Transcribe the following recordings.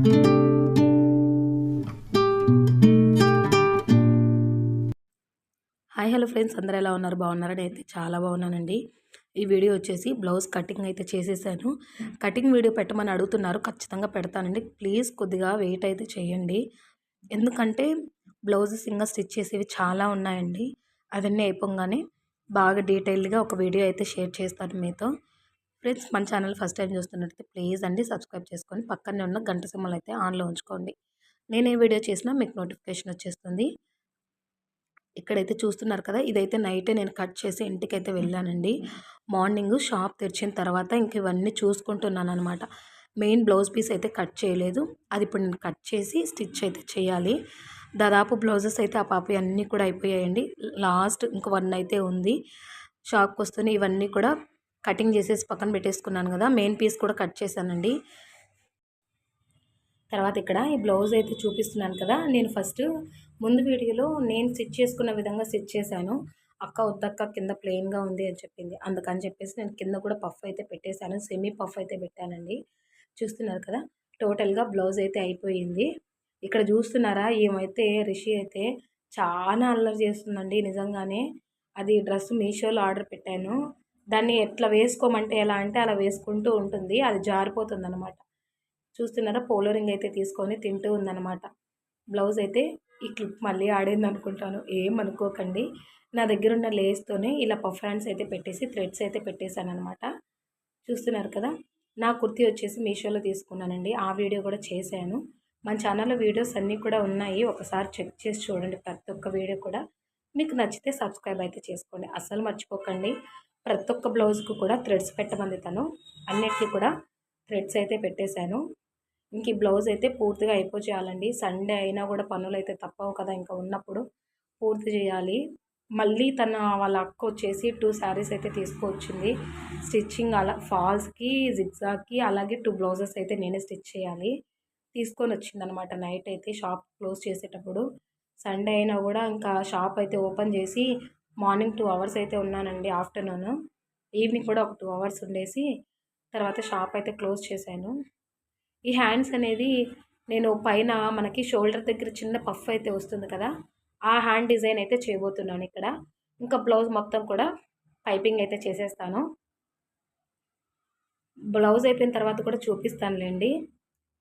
Hi hello friends. అందరూ ఎలా ఉన్నారు? బాగున్నారని అయితే చాలా బాగున్నానండి. ఈ వీడియో వచ్చేసి బ్లౌజ్ కటింగ్ అయితే చేసేసాను. కటింగ్ వీడియో పెట్టమని అడుగుతున్నారు. ఖచ్చితంగా పెడతానండి. ప్లీజ్ కొద్దిగా వెయిట్ అయితే చేయండి. ఎందుకంటే బ్లౌజెస్ ఇంకా స్టిచ్ చేసేవి చాలా ఉన్నాయండి. అవన్నీ అయిపోగానే బాగా డీటెయిల్డ్గా ఒక వీడియో అయితే షేర్ చేస్తాను మీతో. ఫ్రెండ్స్ మన ఛానల్ ఫస్ట్ టైం చూస్తున్నట్లయితే ప్లీజ్ అండి సబ్స్క్రైబ్ చేసుకొని పక్కనే ఉన్న గంట సింహలు అయితే ఆన్లో ఉంచుకోండి. నేను ఏ వీడియో చేసినా మీకు నోటిఫికేషన్ వచ్చేస్తుంది. ఇక్కడైతే చూస్తున్నారు కదా ఇదైతే నైటే నేను కట్ చేసి ఇంటికైతే వెళ్ళానండి. మార్నింగ్ షాప్ తెరిచిన తర్వాత ఇంక ఇవన్నీ చూసుకుంటున్నాను అనమాట మెయిన్ బ్లౌజ్ పీస్ అయితే కట్ చేయలేదు. అది ఇప్పుడు నేను కట్ చేసి స్టిచ్ అయితే చేయాలి. దాదాపు బ్లౌజెస్ అయితే ఆ పాప అన్నీ కూడా అయిపోయాయండి. లాస్ట్ ఇంక వన్ అయితే ఉంది. షాప్కి వస్తూనే ఇవన్నీ కూడా కటింగ్ చేసేసి పక్కన పెట్టేసుకున్నాను కదా మెయిన్ పీస్ కూడా కట్ చేశానండి. తర్వాత ఇక్కడ ఈ బ్లౌజ్ అయితే చూపిస్తున్నాను కదా నేను ఫస్ట్ ముందు వీడియోలో నేను స్టిచ్ చేసుకున్న విధంగా స్టిచ్ చేశాను. అక్క వద్దక్క కింద ప్లెయిన్గా ఉంది అని చెప్పింది. అందుకని చెప్పేసి నేను కింద కూడా పఫ్ అయితే పెట్టేశాను సెమీ పఫ్ అయితే పెట్టానండి. చూస్తున్నారు కదా టోటల్గా బ్లౌజ్ అయితే అయిపోయింది. ఇక్కడ చూస్తున్నారా ఏమైతే రిషి అయితే చాలా అల్లరి చేస్తుందండి నిజంగానే. అది డ్రెస్ మీషోలో ఆర్డర్ పెట్టాను. దాన్ని ఎట్లా వేసుకోమంటే ఎలా అంటే అలా వేసుకుంటూ ఉంటుంది అది జారిపోతుంది అనమాట చూస్తున్నారా? పోలో రింగ్ అయితే తీసుకొని తింటూ ఉందన్నమాట. బ్లౌజ్ అయితే ఈ క్లిప్ మళ్ళీ ఆడింది అనుకుంటాను. ఏమనుకోకండి నా దగ్గర ఉన్న లేస్తోనే ఇలా పఫ్ హ్యాండ్స్ అయితే పెట్టేసి థ్రెడ్స్ అయితే పెట్టేశాను అనమాట చూస్తున్నారు కదా? నా కుర్తీ వచ్చేసి మీషోలో తీసుకున్నానండి. ఆ వీడియో కూడా చేశాను. మన ఛానల్లో వీడియోస్ అన్నీ కూడా ఉన్నాయి. ఒకసారి చెక్ చేసి చూడండి. ప్రతి ఒక్క వీడియో కూడా మీకు నచ్చితే సబ్స్క్రైబ్ అయితే చేసుకోండి. అస్సలు మర్చిపోకండి. ప్రతి ఒక్క బ్లౌజ్కు కూడా థ్రెడ్స్ పెట్టమంది తను. అన్నిటికీ కూడా థ్రెడ్స్ అయితే పెట్టేశాను. ఇంక ఈ బ్లౌజ్ అయితే పూర్తిగా అయిపోచేయాలండి. సండే అయినా కూడా పనులు అయితే తప్పవు కదా ఇంకా ఉన్నప్పుడు. పూర్తి చేయాలి. మళ్ళీ తన వాళ్ళ అక్క వచ్చేసి టూ శారీస్ అయితే తీసుకొచ్చింది. స్టిచ్చింగ్ అలా ఫాల్స్కి జిగ్జాగ్కి అలాగే టూ బ్లౌజెస్ అయితే నేనే స్టిచ్ చేయాలి. తీసుకొని వచ్చిందనమాట నైట్ అయితే షాప్ క్లోజ్ చేసేటప్పుడు. సండే అయినా కూడా ఇంకా షాప్ అయితే ఓపెన్ చేసి మార్నింగ్ టూ అవర్స్ అయితే ఉన్నానండి ఆఫ్టర్నూన్. ఈవినింగ్ కూడా ఒక టూ అవర్స్ ఉండేసి తర్వాత షాప్ అయితే క్లోజ్ చేశాను. ఈ హ్యాండ్స్ అనేది నేను పైన మనకి షోల్డర్ దగ్గర చిన్న పఫ్ అయితే వస్తుంది కదా ఆ హ్యాండ్ డిజైన్ అయితే చేయబోతున్నాను ఇక్కడ. ఇంకా బ్లౌజ్ మొత్తం కూడా పైపింగ్ అయితే చేసేస్తాను. బ్లౌజ్ అయిపోయిన తర్వాత కూడా చూపిస్తానులేండి.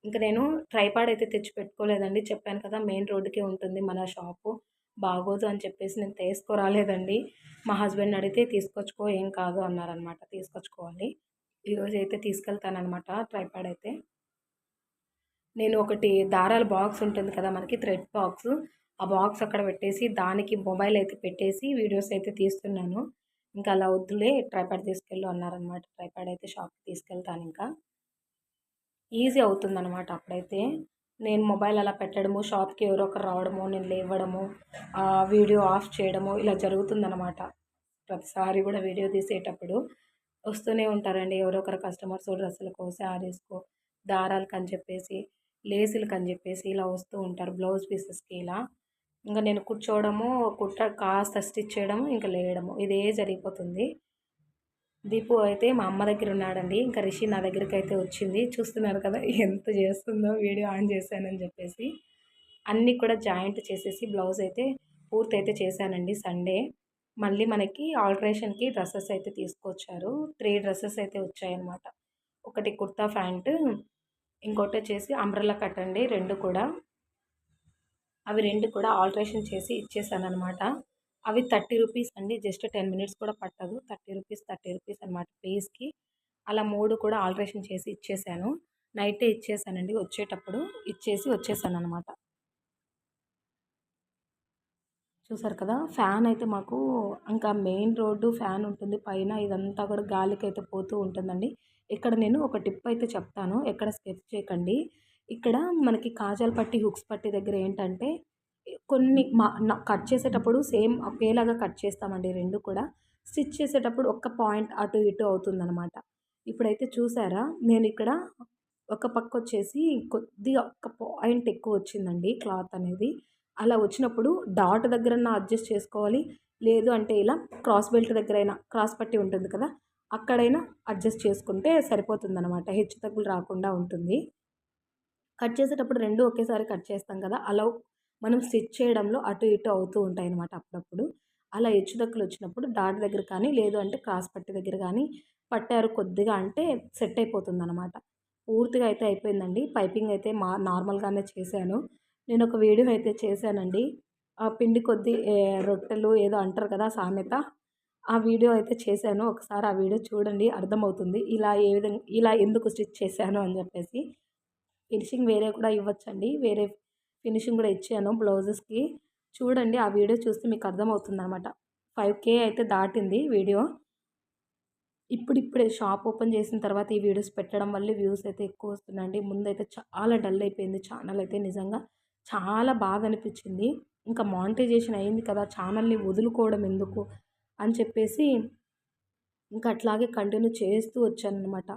ఇంకా నేను ట్రైపాడ్ అయితే తెచ్చి పెట్టుకోలేదండి. చెప్పాను కదా మెయిన్ రోడ్డుకే ఉంటుంది మన షాపు. బాగోదు అని చెప్పేసి నేను తీసుకురాలేదండి. మా హస్బెండ్ అడిగితే తీసుకొచ్చుకో ఏం కాదు అన్నారనమాట తీసుకొచ్చుకోవాలి. ఈరోజు అయితే తీసుకెళ్తానమాట ట్రైపాడ్ అయితే. నేను ఒకటి దారాల బాక్స్ ఉంటుంది కదా మనకి థ్రెడ్ బాక్స్. ఆ బాక్స్ అక్కడ పెట్టేసి దానికి మొబైల్ అయితే పెట్టేసి వీడియోస్ అయితే తీస్తున్నాను. ఇంకా అలా వద్దులే ట్రైపాడ్ తీసుకెళ్ళు అన్నారనమాట ట్రైపాడ్ అయితే షాప్కి తీసుకెళ్తాను ఇంకా. ఈజీ అవుతుందన్నమాట అప్పుడైతే. నేను మొబైల్ అలా పెట్టడము షాప్కి ఎవరో ఒకరు రావడము నేను లేవడము వీడియో ఆఫ్ చేయడము ఇలా జరుగుతుందన్నమాట. ప్రతిసారి కూడా వీడియో తీసేటప్పుడు వస్తూనే ఉంటారండి. ఎవరో ఒకరు కస్టమర్స్ డ్రెస్సులకో శారీస్కో దారాలకు అని చెప్పేసి లేసులకు అని చెప్పేసి ఇలా వస్తూ ఉంటారు. బ్లౌజ్ పీసెస్కి ఇలా. ఇంకా నేను కూర్చోవడము కుట్ట కాస్త స్టిచ్ చేయడము ఇంకా లేయడము. ఇదే జరిగిపోతుంది. దీపు అయితే మా అమ్మ దగ్గర ఉన్నాడండి. ఇంకా రిషి నా దగ్గరికి అయితే వచ్చింది. చూస్తున్నారు కదా ఎంత చేస్తుందో వీడియో ఆన్ చేశానని చెప్పేసి. అన్నీ కూడా జాయింట్ చేసేసి బ్లౌజ్ అయితే పూర్తి అయితే చేశానండి సండే. మళ్ళీ మనకి ఆల్ట్రేషన్కి డ్రెస్సెస్ అయితే తీసుకొచ్చారు. త్రీ డ్రెస్సెస్ అయితే వచ్చాయన్నమాట. ఒకటి కుర్తా ప్యాంటు ఇంకోటి వచ్చేసి అంబ్రెల్లా కట్ అండి రెండు కూడా. అవి రెండు కూడా ఆల్ట్రేషన్ చేసి ఇచ్చేసాను అనమాట అవి థర్టీ రూపీస్ అండి. జస్ట్ టెన్ మినిట్స్ కూడా పట్టదు. థర్టీ రూపీస్ థర్టీ రూపీస్ అనమాట పీస్కి అలా మూడు కూడా ఆల్ట్రేషన్ చేసి ఇచ్చేసాను. నైటే ఇచ్చేసానండి వచ్చేటప్పుడు. ఇచ్చేసి వచ్చేసాను అనమాట చూసారు కదా? ఫ్యాన్ అయితే మాకు ఇంకా మెయిన్ రోడ్డు ఫ్యాన్ ఉంటుంది. పైన ఇదంతా కూడా గాలికి అయితే పోతూ ఉంటుందండి. ఇక్కడ నేను ఒక టిప్ అయితే చెప్తాను. ఎక్కడ స్కెచ్ చేయకండి. ఇక్కడ మనకి కాజాల పట్టి హుక్స్ పట్టి దగ్గర ఏంటంటే కొన్ని మా కట్ చేసేటప్పుడు సేమ్ ఒకేలాగా కట్ చేస్తామండి రెండు కూడా. స్టిచ్ చేసేటప్పుడు ఒక్క పాయింట్ అటు ఇటు అవుతుందన్నమాట. ఇప్పుడైతే చూసారా? నేను ఇక్కడ ఒక పక్క వచ్చేసి కొద్దిగా ఒక పాయింట్ ఎక్కువ వచ్చిందండి క్లాత్ అనేది. అలా వచ్చినప్పుడు డాట్ దగ్గర అడ్జస్ట్ చేసుకోవాలి. లేదు అంటే ఇలా క్రాస్ బెల్ట్ దగ్గర అయినా క్రాస్ పట్టి ఉంటుంది కదా అక్కడైనా అడ్జస్ట్ చేసుకుంటే సరిపోతుంది అనమాట హెచ్చు తగ్గులు రాకుండా ఉంటుంది. కట్ చేసేటప్పుడు రెండు ఒకేసారి కట్ చేస్తాం కదా అలా మనం స్టిచ్ చేయడంలో అటు ఇటు అవుతూ ఉంటాయి అనమాట అప్పుడప్పుడు. అలా హెచ్చుదక్కులు వచ్చినప్పుడు డాట్ దగ్గర కానీ లేదు అంటే క్రాస్ పట్టి దగ్గర కానీ పట్టారు కొద్దిగా అంటే సెట్ అయిపోతుంది అనమాట పూర్తిగా అయితే అయిపోయిందండి. పైపింగ్ అయితే మా నార్మల్గానే చేశాను. నేను ఒక వీడియో అయితే చేశానండి. ఆ పిండి కొద్ది రొట్టెలు ఏదో అంటారు కదా సామెత. ఆ వీడియో అయితే చేశాను. ఒకసారి ఆ వీడియో చూడండి అర్థమవుతుంది. ఇలా ఏ విధంగా ఇలా ఎందుకు స్టిచ్ చేశాను అని చెప్పేసి. ఫినిషింగ్ వేరే కూడా ఇవ్వచ్చండి. వేరే ఫినిషింగ్ కూడా ఇచ్చాను బ్లౌజెస్కి. చూడండి ఆ వీడియో చూస్తే మీకు అర్థమవుతుంది అనమాట ఫైవ్ కే అయితే దాటింది వీడియో. ఇప్పుడిప్పుడే షాప్ ఓపెన్ చేసిన తర్వాత ఈ వీడియోస్ పెట్టడం వల్ల వ్యూస్ అయితే ఎక్కువ వస్తున్నాయండి. ముందైతే చాలా డల్ అయిపోయింది ఛానల్ అయితే నిజంగా. చాలా బాగా అనిపించింది. ఇంకా మానిటైజేషన్ అయింది కదా ఛానల్ని వదులుకోవడం ఎందుకు అని చెప్పేసి ఇంకా అట్లాగే కంటిన్యూ చేస్తూ వచ్చాను అనమాట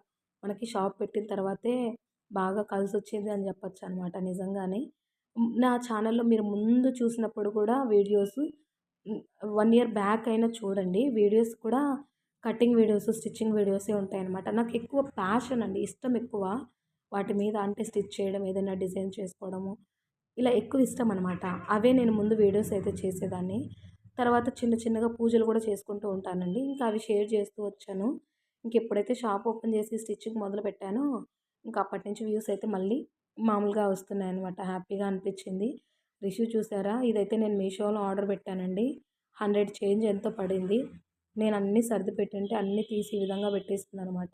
మనకి షాప్ పెట్టిన తర్వాతే బాగా కలిసి వచ్చింది అని చెప్పచ్చు అనమాట నిజంగానే. నా ఛానల్లో మీరు ముందు చూసినప్పుడు కూడా వీడియోస్ వన్ ఇయర్ బ్యాక్ అయినా చూడండి. వీడియోస్ కూడా కటింగ్ వీడియోస్ స్టిచ్చింగ్ వీడియోసే ఉంటాయన్నమాట. నాకు ఎక్కువ ప్యాషన్ అండి ఇష్టం ఎక్కువ. వాటి మీద అంటే స్టిచ్ చేయడం ఏదైనా డిజైన్ చేసుకోవడము ఇలా ఎక్కువ ఇష్టం అనమాట అవే నేను ముందు వీడియోస్ అయితే చేసేదాన్ని. తర్వాత చిన్న చిన్నగా పూజలు కూడా చేసుకుంటూ ఉంటానండి. ఇంకా అవి షేర్ చేస్తూ వచ్చాను. ఇంక ఎప్పుడైతే షాప్ ఓపెన్ చేసి స్టిచ్చింగ్ మొదలు పెట్టానో ఇంకా అప్పటి నుంచి వ్యూస్ అయితే మళ్ళీ మామూలుగా వస్తున్నాయి అనమాట హ్యాపీగా అనిపించింది. రిష్యూ చూసారా? ఇదైతే నేను మీషోలో ఆర్డర్ పెట్టానండి. హండ్రెడ్ చేంజ్ ఎంతో పడింది. నేను అన్నీ సర్ది పెట్టింటే అన్నీ తీసి ఈ విధంగా పెట్టేస్తుంది అనమాట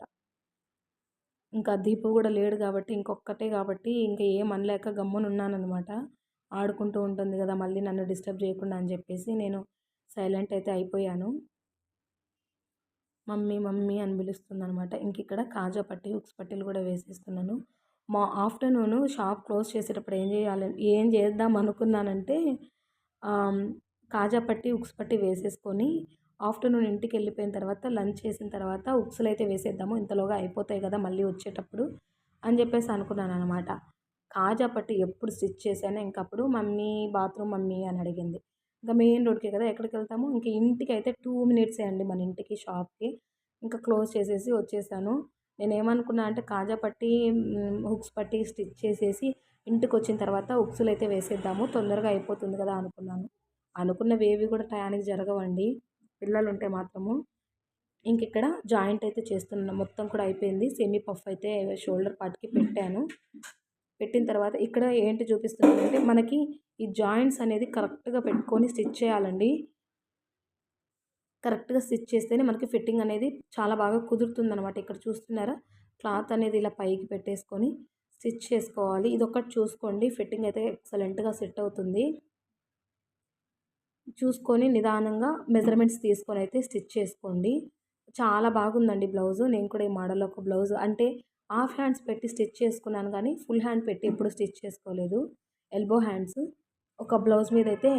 ఇంకా దీపు కూడా లేడు కాబట్టి ఇంకొక్కటే కాబట్టి ఇంకా ఏం అనలేక గమ్మునున్నానమాట ఆడుకుంటూ ఉంటుంది కదా మళ్ళీ నన్ను డిస్టర్బ్ చేయకుండా అని చెప్పేసి నేను సైలెంట్ అయితే అయిపోయాను. మమ్మీ మమ్మీ అని పిలుస్తుంది అనమాట ఇంక ఇక్కడ కాజా పట్టి ఉక్స్ పట్టీలు కూడా వేసేస్తున్నాను. మా ఆఫ్టర్నూన్ షాప్ క్లోజ్ చేసేటప్పుడు ఏం చేయాలి ఏం చేద్దాం అనుకున్నానంటే కాజా పట్టి ఉక్స్ పట్టి వేసేసుకొని ఆఫ్టర్నూన్ ఇంటికి వెళ్ళిపోయిన తర్వాత లంచ్ చేసిన తర్వాత ఉక్సులు అయితే వేసేద్దాము. ఇంతలోగా అయిపోతాయి కదా మళ్ళీ వచ్చేటప్పుడు అని చెప్పేసి అనుకున్నాను అనమాట కాజా పట్టి ఎప్పుడు స్టిచ్ చేశానో ఇంకప్పుడు మమ్మీ బాత్రూమ్ మమ్మీ అని అడిగింది. ఇంకా మెయిన్ రోడ్కే కదా ఎక్కడికి వెళ్తాము? ఇంకా ఇంటికి అయితే టూ మినిట్సే అండి మన ఇంటికి షాప్కి. ఇంకా క్లోజ్ చేసేసి వచ్చేసాను. నేను ఏమనుకున్నా అంటే కాజా పట్టి హుక్స్ పట్టి స్టిచ్ చేసేసి ఇంటికి వచ్చిన తర్వాత హుక్స్లు అయితే వేసేద్దాము. తొందరగా అయిపోతుంది కదా అనుకున్నాను. అనుకున్నవి ఏవి కూడా టయానికి జరగవండి. పిల్లలు ఉంటే మాత్రము. ఇంక ఇక్కడ జాయింట్ అయితే చేస్తున్నాను. మొత్తం కూడా అయిపోయింది. సెమీ పఫ్ అయితే షోల్డర్ పార్ట్కి పెట్టాను. పెట్టిన తర్వాత ఇక్కడ ఏంటి చూపిస్తున్నాను అంటే మనకి ఈ జాయింట్స్ అనేది కరెక్ట్గా పెట్టుకొని స్టిచ్ చేయాలండి. కరెక్ట్గా స్టిచ్ చేస్తేనే మనకి ఫిట్టింగ్ అనేది చాలా బాగా కుదురుతుంది అనమాట ఇక్కడ చూస్తున్నారా? క్లాత్ అనేది ఇలా పైకి పెట్టేసుకొని స్టిచ్ చేసుకోవాలి. ఇది ఒకటి చూసుకోండి. ఫిట్టింగ్ అయితే ఎక్సలెంట్గా సెట్ అవుతుంది. చూసుకొని నిదానంగా మెజర్మెంట్స్ తీసుకొని అయితే స్టిచ్ చేసుకోండి. చాలా బాగుందండి బ్లౌజు. నేను కూడా ఈ మోడల్ ఒక బ్లౌజ్ అంటే హాఫ్ హ్యాండ్స్ పెట్టి స్టిచ్ చేసుకున్నాను కానీ ఫుల్ హ్యాండ్ పెట్టి ఎప్పుడు స్టిచ్ చేసుకోలేదు. Elbow hands. ఒక బ్లౌజ్ మీద అయితే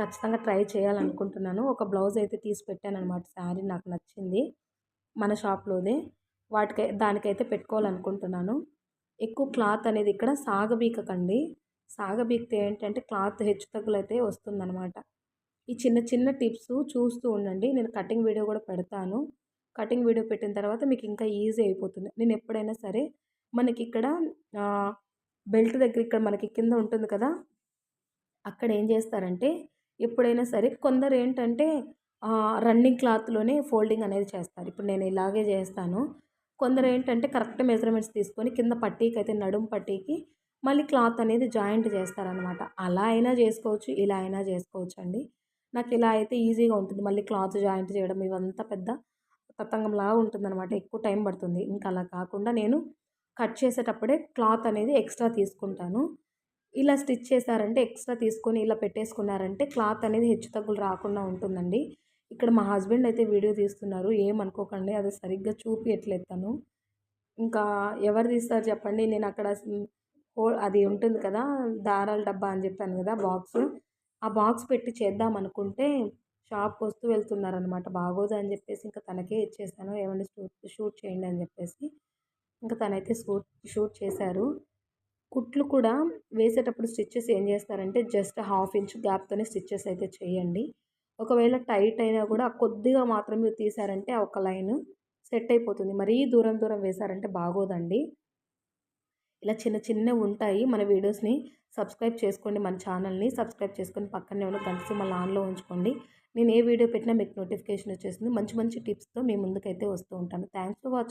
ఖచ్చితంగా ట్రై చేయాలనుకుంటున్నాను. ఒక బ్లౌజ్ అయితే తీసి పెట్టాను అనమాట శారీ నాకు నచ్చింది. మన షాప్లోదే. వాటికి దానికైతే పెట్టుకోవాలనుకుంటున్నాను. ఎక్కువ క్లాత్ అనేది ఇక్కడ సాగబీకకండి. సాగబీకితే ఏంటంటే క్లాత్ హెచ్చు తగ్గులైతే వస్తుందన్నమాట. ఈ చిన్న చిన్న టిప్స్ చూస్తూ ఉండండి. నేను కటింగ్ వీడియో కూడా పెడతాను. కటింగ్ వీడియో పెట్టిన తర్వాత మీకు ఇంకా ఈజీ అయిపోతుంది. నేను ఎప్పుడైనా సరే మనకి ఇక్కడ బెల్ట్ దగ్గర ఇక్కడ మనకి కింద ఉంటుంది కదా? అక్కడ ఏం చేస్తారంటే ఎప్పుడైనా సరే కొందరు ఏంటంటే రన్నింగ్ క్లాత్లోనే ఫోల్డింగ్ అనేది చేస్తారు. ఇప్పుడు నేను ఇలాగే చేస్తాను. కొందరు ఏంటంటే కరెక్ట్ మెజర్మెంట్స్ తీసుకొని కింద పట్టీకి అయితే నడుం పట్టీకి మళ్ళీ క్లాత్ అనేది జాయింట్ చేస్తారనమాట అలా అయినా చేసుకోవచ్చు ఇలా అయినా చేసుకోవచ్చు అండి నాకు ఇలా అయితే ఈజీగా ఉంటుంది. మళ్ళీ క్లాత్ జాయింట్ చేయడం ఇవంతా పెద్ద తతంగంలాగా ఉంటుందన్నమాట. ఎక్కువ టైం పడుతుంది. ఇంకా అలా కాకుండా నేను కట్ చేసేటప్పుడే క్లాత్ అనేది ఎక్స్ట్రా తీసుకుంటాను. ఇలా స్టిచ్ చేశారంటే ఎక్స్ట్రా తీసుకొని ఇలా పెట్టేసుకున్నారంటే క్లాత్ అనేది హెచ్చు తగ్గులు రాకుండా ఉంటుందండి. ఇక్కడ మా హస్బెండ్ అయితే వీడియో తీస్తున్నారు. ఏమనుకోకండి అది సరిగ్గా చూపియట్లేదు తను. ఇంకా ఎవరు తీస్తారు చెప్పండి నేను అక్కడ అది ఉంటుంది కదా దారాల డబ్బా అని చెప్పాను కదా బాక్స్. ఆ బాక్స్ పెట్టి చేద్దాం అనుకుంటే షాప్కి వస్తూ వెళ్తున్నారనమాట బాగోదు అని చెప్పేసి ఇంకా తనకే ఇచ్చేసాను. ఏమైనా షూట్ షూట్ చేయండి అని చెప్పేసి. ఇంకా తనైతే షూట్ షూట్ చేశారు. కుట్లు కూడా వేసేటప్పుడు స్టిచ్చెస్ ఏం చేస్తారంటే జస్ట్ హాఫ్ ఇంచ్ గ్యాప్తోనే స్టిచ్చెస్ అయితే చేయండి. ఒకవేళ టైట్ అయినా కూడా కొద్దిగా మాత్రమే తీసారంటే ఒక లైన్ సెట్ అయిపోతుంది. మరీ దూరం దూరం వేశారంటే బాగోదండి. ఇలా చిన్న చిన్నవి ఉంటాయి. మన వీడియోస్ని సబ్స్క్రైబ్ చేసుకోండి. మన ఛానల్ని సబ్స్క్రైబ్ చేసుకొని పక్కనే ఉన్న గంట సింబల్ ఆన్లో ఉంచుకోండి. నేను ఏ వీడియో పెట్టినా మీకు నోటిఫికేషన్ వచ్చేసింది మంచి మంచి టిప్స్తో మీ ముందుకైతే వస్తూ ఉంటాను. Thanks for watching.